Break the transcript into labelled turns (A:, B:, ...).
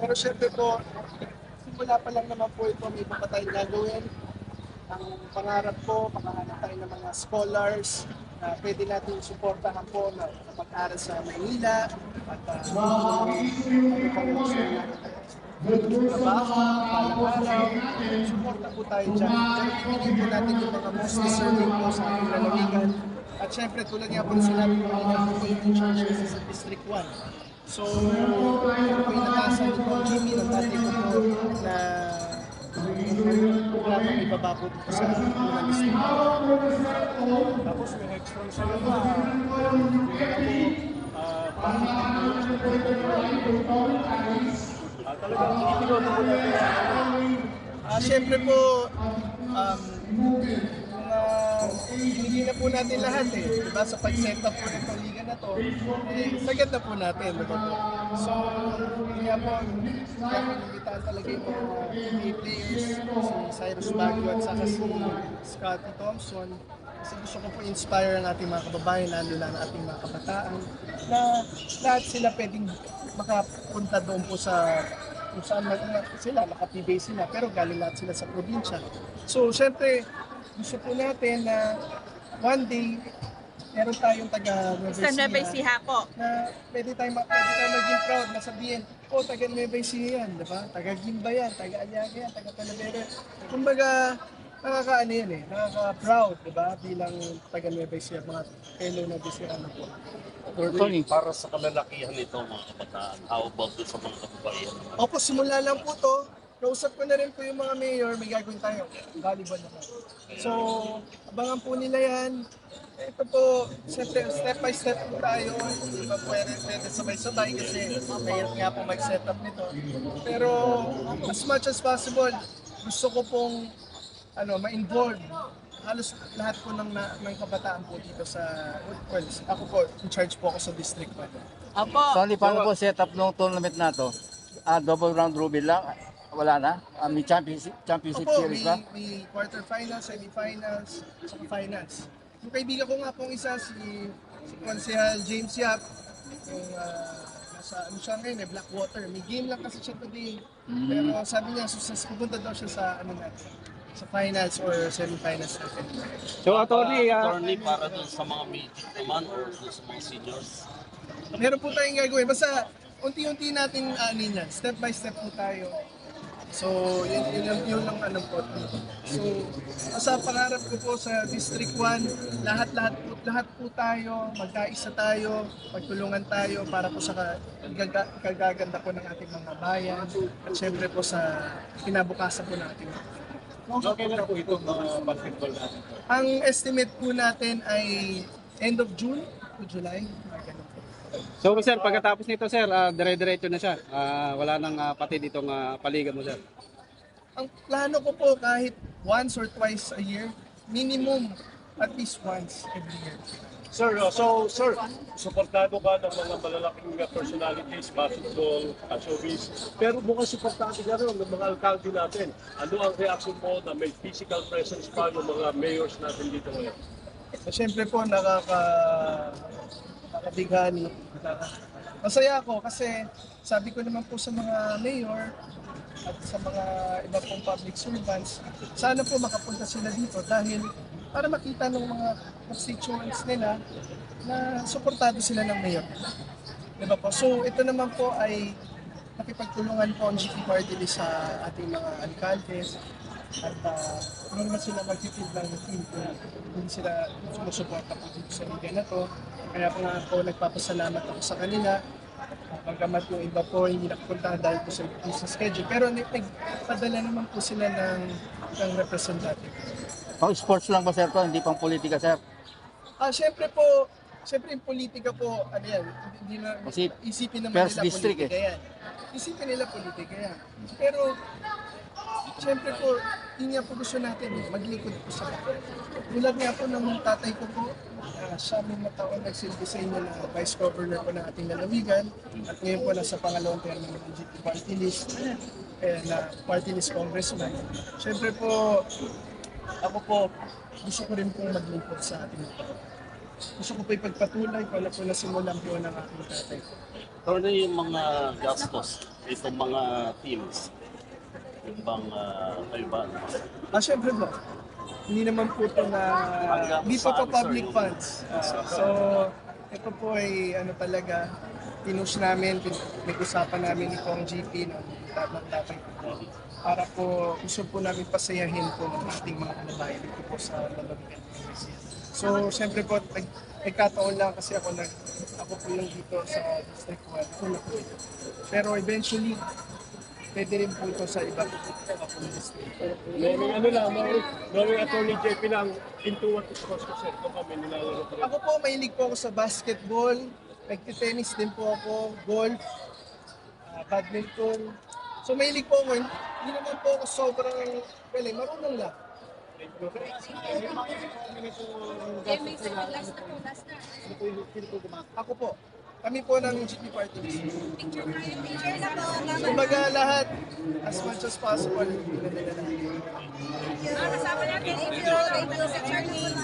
A: Pero syempre po, simula pa lang naman po ito, may iba pa tayong gagawin. Ang pangarap ko, makahanap tayo ng mga scholars na pwede natin suportahan po na mag-aral sa Manila at uh, gusto natin trabaho, palang-araw, suporta po tayo dyan. Ibigay po natin yung mga most deserving po sa ating lalawigan. At syempre, tulad nga po na sinabi ko ako po yung kasi sa District 1. So, ni Paul Jimmy, ng dati ko po na may baba po dito sa unang district.
B: Tapos may next one sa. Ako, ah, talagang tinitinoto ko natin.
A: Ah, syempre po, um, mga hinihingin na po natin lahat eh. Diba? Sa pag-set up po ng liga na to, sagad na po natin. Diba po? So, kaya po, kaya po inimbitahan talaga yung mga NBA players, si Cyrus Baguio at saka si Scotty Thompson. Kasi gusto ko po inspire ang ating mga kababayan, lalo na ang ating mga kabataan, na lahat sila pwedeng makapunta doon po sa kung saan mag, sila, nakapibay sila, pero galing lahat sila sa probinsya. So, syempre, gusto po natin na one day, meron tayong taga Nueva
C: Sa Nueva
A: Ecija
C: Ecija po.
A: na pwede tayong, ma- pwede tayong maging proud na sabihin, oh, taga Nueva Ecija yan, di ba? Taga Gimba yan, taga Aliaga yan, taga Talavera. Kumbaga, nakakaano yan eh, nakaka-proud, di ba? Bilang taga Nueva Ecija, mga fellow na Ecija po.
D: Tony, para sa kalalakihan nito mga kabataan, how about doon sa mga kababayan?
A: Opo, simula lang po to. Kausap ko na rin po yung mga mayor, may gagawin tayo. Volleyball naman. So, abangan po nila yan. Ito po, siyempre, step by step po tayo. Hindi ba pwede, pwede sabay-sabay kasi mahirap nga po mag-set up nito. Pero, as much as possible, gusto ko pong ano, ma-involve halos lahat po ng, na, ng kabataan po dito sa, well, ako po, in charge po ako sa district po.
C: Opo.
E: Tony, paano po setup ng tournament na to? Ah, double round robin lang? Wala na? Ah, may championship, championship
A: Opo,
E: series
A: may,
E: ba?
A: may quarterfinals, semifinals, finals. Yung kaibigan ko nga pong isa, si, si Konsehal James Yap, yung uh, nasa ano siya ngayon, eh, Blackwater. May game lang kasi siya today. Pero sabi niya, sus- pupunta daw siya sa ano natin, sa finals or semifinals natin.
B: So, attorney, ah,
D: Attorney para doon sa mga medium naman or doon sa mga seniors.
A: Meron po tayong gagawin. Basta unti-unti natin ano yan. Step by step po tayo. So, yun, yun, yun, yun lang ano po. So, sa pangarap ko po sa District 1, lahat-lahat po, lahat po tayo, magkaisa tayo, magtulungan tayo para po sa ka- gaga- kagaganda po ng ating mga bayan at syempre po sa kinabukasan po mga
B: so kailan po itong mga basketball natin?
A: Ang estimate po natin ay end of June to July. ganun po.
B: So, sir, pagkatapos nito, sir, ah, dire-diretso na siya. Ah, wala nang ah, pati ditong ah, paligan mo, sir.
A: Ang plano ko po kahit once or twice a year, minimum at least once every year.
F: Sir, uh, so sir, suportado ka ng mga malalaking uh, personalities, basketball, at showbiz. Pero mukhang suportado ka rin ng mga alkalde natin. Ano ang reaction mo na may physical presence pa ng mga mayors natin dito ngayon?
A: So, syempre po, nakaka, Nakaka- Masaya ako kasi sabi ko naman po sa mga mayor at sa mga iba pong public servants, sana po makapunta sila dito dahil para makita ng mga constituents nila na suportado sila ng mayor. Diba po? So ito naman po ay nakipagtulungan po ang GP Party sa ating mga alkaldes at uh, hindi naman sila mag-feel lang ng team kung hindi sila sumusuporta po dito sa liga na to. Kaya po nga po nagpapasalamat ako sa kanila. Bagamat yung iba po hindi nakapunta dahil po sa busy schedule. Pero nag- nagpadala naman po sila ng, ng representative.
E: Pang sports lang ba, sir, to? Hindi pang politika, sir?
A: Ah, syempre po, syempre yung politika po, ano yan, hindi na, isipin naman
E: first
A: nila
E: district
A: politika yan. Isipin nila politika yan. Pero, syempre po, yun nga po gusto natin, eh, maglingkod po sa mga. Tulad nga po ng tatay ko po, uh, siya may mataon nagsilbi sa inyo na vice governor po ng ating lalawigan at ngayon po nasa pangalawang term ng GP party list eh, na party list congressman. Syempre po, ako po, gusto ko rin po maglingkod sa ating gusto ko po ipagpatuloy kung ano po nasimulan po ng aking tatay.
D: Attorney, yung mga gastos itong mga teams? Yung bang uh, kayo ba?
A: Ah, syempre po. Hindi naman po ito na, hindi po
D: saan,
A: public funds. Ah, so, ito po ay ano talaga, tinus namin, pinag-usapan namin itong GP ng tamang tatay ko. Para po, gusto po namin pasayahin po ng ating mga kababayan dito po sa Lalawigan. So, syempre po, nag, nagkataon lang kasi ako nag, ako po yung dito sa District 1. Ako na po ito. Pero eventually, pwede rin po ito sa iba.
F: Knowing ano lang, knowing, knowing Attorney JP lang, into what is cost ko, sir. Ito kami nilalaro ko rin.
A: Ako po, mahilig po ako sa basketball, nagtitennis din po ako, golf, ah, badminton. So mahilig po ako, hindi naman po ako sobrang, well, eh, marunong lang. Ako po, kami po ng GP Party List. Picture tayo, picture na po. Kumbaga lahat, as much as possible, pinadala natin. Thank you. Ah, kasama natin si Joe, ito si Charlie.